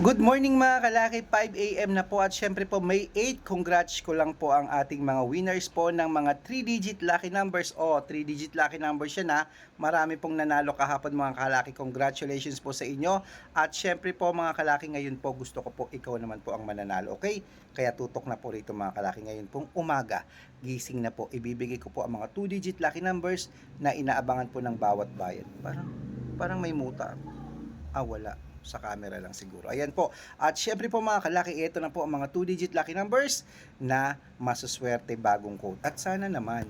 Good morning mga kalaki, 5 a.m. na po at syempre po may 8 congrats ko lang po ang ating mga winners po ng mga 3-digit lucky numbers o 3-digit lucky numbers yan ha. Marami pong nanalo kahapon mga kalaki, congratulations po sa inyo at syempre po mga kalaki ngayon po gusto ko po ikaw naman po ang mananalo, okay? Kaya tutok na po rito mga kalaki ngayon pong umaga, gising na po, ibibigay ko po ang mga 2-digit lucky numbers na inaabangan po ng bawat bayan. Parang, parang may muta. Ah, wala sa camera lang siguro. Ayan po. At syempre po mga kalaki, ito na po ang mga 2-digit lucky numbers na masuswerte bagong code. At sana naman,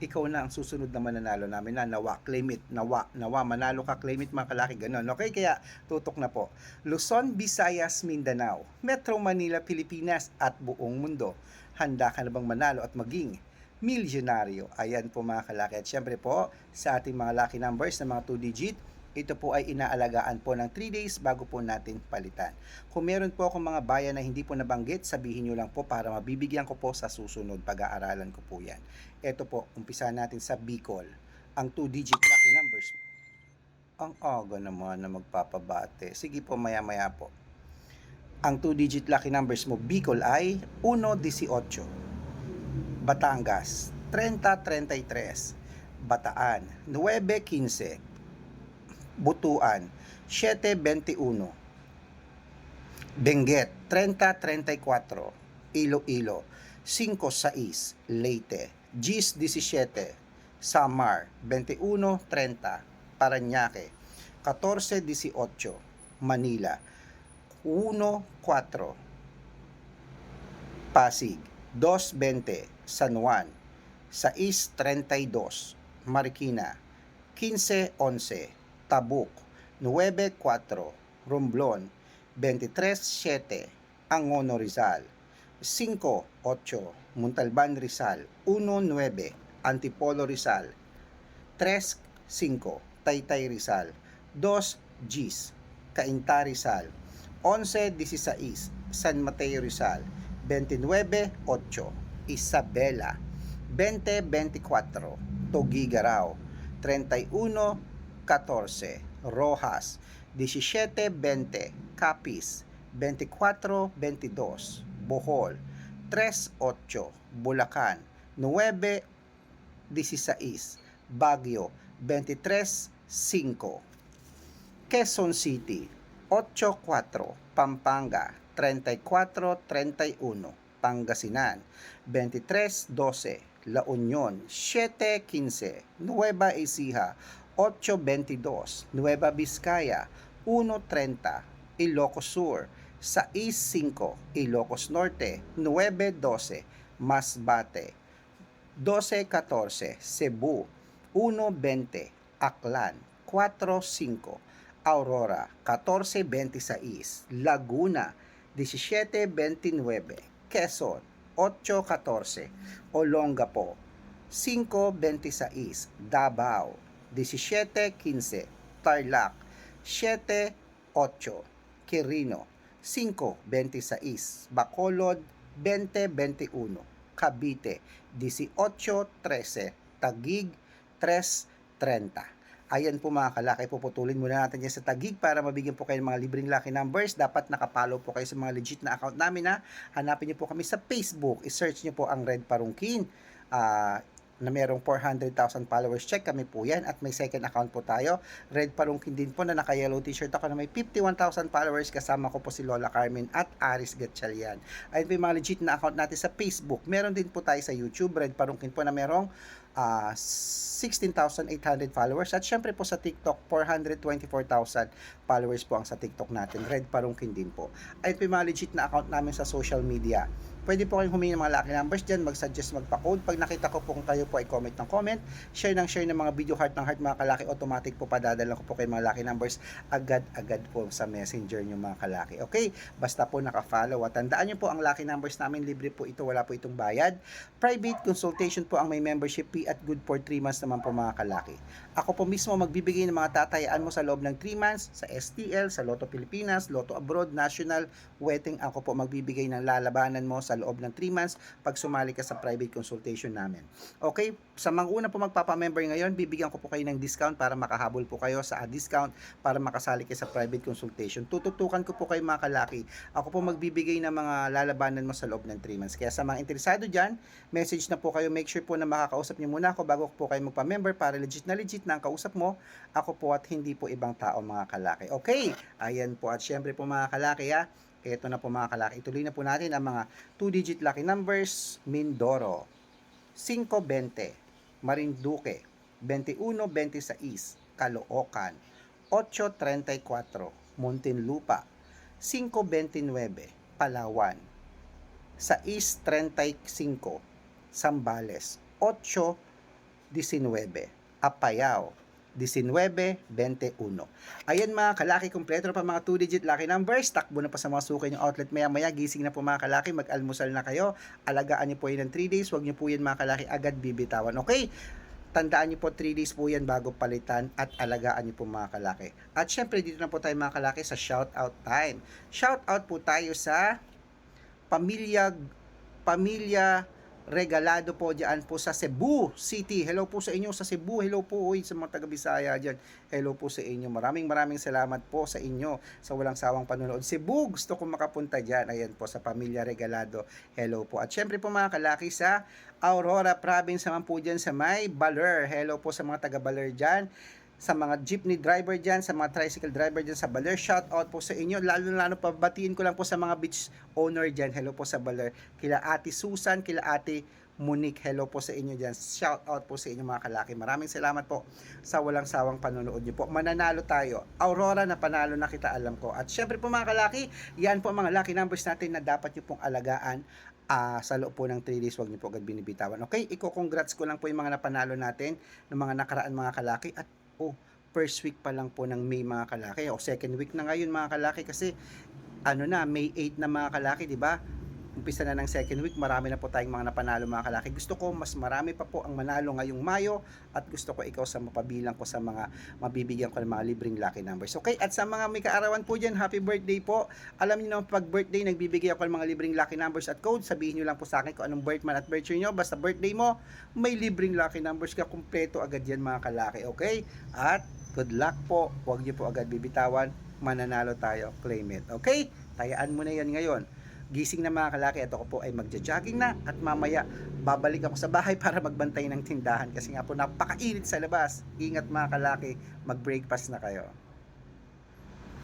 ikaw na ang susunod na mananalo namin na nawa, claim it, nawa, nawa, manalo ka, claim it mga kalaki, ganun. Okay, kaya tutok na po. Luzon, Visayas, Mindanao, Metro Manila, Pilipinas at buong mundo. Handa ka na bang manalo at maging milyonaryo? Ayan po mga kalaki. At syempre po, sa ating mga lucky numbers na mga 2-digit, ito po ay inaalagaan po ng 3 days bago po natin palitan. Kung meron po akong mga bayan na hindi po nabanggit, sabihin nyo lang po para mabibigyan ko po sa susunod. Pag-aaralan ko po yan. Ito po, umpisa natin sa Bicol. Ang 2-digit lucky numbers. Ang aga naman na magpapabate. Sige po, maya-maya po. Ang 2-digit lucky numbers mo, Bicol ay 118. Batangas, 3033. Bataan, 915. Butuan, 721. Benguet, 3034. Iloilo, 56. Leyte, Gis 17. Samar, 2130. Paranaque, 1418. Manila, 14. Pasig, 220. San Juan, 632. Marikina, 1511. Tabuk, 94, Romblon, 23-7, Angono Rizal, 5-8, Montalban Rizal, 1-9, Antipolo Rizal, 3-5, Taytay Rizal, 2 Gis, Cainta Rizal, 11-16, San Mateo Rizal, 29-8, Isabela, 20-24, Togigaraw, 31 14, Rojas, 17-20, Capiz, 24-22, Bohol, 3-8, Bulacan, 9-16, Baguio, 23-5, Quezon City, 8-4, Pampanga, 34-31, Pangasinan, 23-12, La Union, 7-15, Nueva Ecija, 822, Nueva Vizcaya, 130, Ilocos Sur, 65, Ilocos Norte, 912, Masbate, 1214, Cebu, 120, Aklan, 45, Aurora, 1426, Laguna, 1729, Quezon, 814, Olongapo, 526, Davao, 17-15, Tarlac, 7-8, Quirino, 5-26, Bacolod, 20-21, Cavite, 18-13, Tagig, 3-30. Ayan po mga kalaki, puputulin muna natin yan sa Tagig para mabigyan po kayo ng mga libreng lucky numbers. Dapat nakapollow po kayo sa mga legit na account namin ha. Hanapin niyo po kami sa Facebook. I-search niyo po ang Red Parungkin. Ah, na merong 400,000 followers. Check kami po yan at may second account po tayo. Red Parungkin din po na naka-yellow t-shirt ako na may 51,000 followers. Kasama ko po si Lola Carmen at Aris Gatchalian. Ayun po yung mga legit na account natin sa Facebook. Meron din po tayo sa YouTube, Red Parungkin po na merong ah, 16,800 followers. At syempre po sa TikTok, 424,000 followers po ang sa TikTok natin. Red Parungkin din po. Ayun po yung mga legit na account namin sa social media. Pwede po kayong humingi ng mga lucky numbers dyan, mag-suggest, magpa-code. Pag nakita ko po kung kayo po ay comment ng comment, share ng share ng mga video heart ng heart mga kalaki, automatic po padadala ko po kayo mga lucky numbers agad-agad po sa messenger nyo mga kalaki. Okay? Basta po naka-follow. At tandaan nyo po ang lucky numbers namin, libre po ito, wala po itong bayad. Private consultation po ang may membership fee at good for 3 months naman po mga kalaki. Ako po mismo magbibigay ng mga tatayaan mo sa loob ng 3 months sa STL, sa Lotto Pilipinas, Lotto Abroad, National, Wedding. Ako po magbibigay ng lalabanan mo sa loob ng 3 months pag sumali ka sa private consultation namin. Okay, sa mga una po magpapamember ngayon, bibigyan ko po kayo ng discount para makahabol po kayo sa discount para makasali kayo sa private consultation. Tututukan ko po kayo mga kalaki. Ako po magbibigay ng mga lalabanan mo sa loob ng 3 months. Kaya sa mga interesado dyan, message na po kayo. Make sure po na makakausap niyo muna ako bago po kayo magpa-member para legit na legit na ang kausap mo. Ako po at hindi po ibang tao mga kalaki. Okay, ayan po. At syempre po mga kalaki ha, ito na po mga kalaki. Ituloy na po natin ang mga 2-digit lucky numbers. Mindoro, 520, Marinduque, 21-26, Caloocan, 8-34, Muntinlupa, 5-29, Palawan, 6-35, Sambales, 8-19, Apayao, 19-21. Ayan mga kalaki, kompleto na pa mga 2-digit lucky numbers. Takbo na pa sa mga suki yung outlet maya-maya. Gising na po mga kalaki, mag-almusal na kayo. Alagaan niyo po yun ng 3 days. Huwag niyo po yan mga kalaki agad bibitawan. Okay? Tandaan niyo po 3 days po yan bago palitan at alagaan niyo po mga kalaki. At syempre dito na po tayo mga kalaki sa shout out time. Shout out po tayo sa pamilya pamilya regalado po diyan po sa Cebu City. Hello po sa inyo sa Cebu. Hello po uy, sa mga taga Bisaya diyan. Hello po sa inyo. Maraming maraming salamat po sa inyo sa walang sawang panonood. Cebu, gusto ko makapunta diyan. Ayan po sa Pamilya Regalado. Hello po. At syempre po mga kalaki sa Aurora Province naman po diyan sa May Baler. Hello po sa mga taga Baler diyan sa mga jeepney driver dyan, sa mga tricycle driver dyan sa Baler. Shout out po sa inyo. Lalo lalo pa batiin ko lang po sa mga beach owner dyan. Hello po sa Baler. Kila Ate Susan, kila Ate Monique. Hello po sa inyo dyan. Shout out po sa inyo mga kalaki. Maraming salamat po sa walang sawang panonood niyo po. Mananalo tayo. Aurora na panalo na kita alam ko. At syempre po mga kalaki, yan po ang mga lucky numbers natin na dapat niyo pong alagaan ah, sa loob po ng 3 days, wag niyo po agad binibitawan. Okay, iko-congrats ko lang po yung mga napanalo natin ng mga nakaraan mga kalaki at oh, first week pa lang po ng May mga kalaki o second week na ngayon mga kalaki kasi ano na, May 8 na mga kalaki, di ba? Umpisa na ng second week, marami na po tayong mga napanalo mga kalaki. Gusto ko mas marami pa po ang manalo ngayong Mayo at gusto ko ikaw sa mapabilang ko sa mga mabibigyan ko ng mga libreng lucky numbers. Okay? At sa mga may kaarawan po dyan, happy birthday po. Alam niyo naman pag birthday, nagbibigay ako ng mga libreng lucky numbers at code. Sabihin niyo lang po sa akin kung anong birth man at birth year nyo. Basta birthday mo, may libreng lucky numbers ka. Kumpleto agad yan mga kalaki. Okay? At good luck po. Huwag niyo po agad bibitawan. Mananalo tayo. Claim it. Okay? Tayaan mo na yan ngayon gising na mga kalaki at ako po ay magja-jogging na at mamaya babalik ako sa bahay para magbantay ng tindahan kasi nga po napakainit sa labas. Ingat mga kalaki, mag-breakfast na kayo.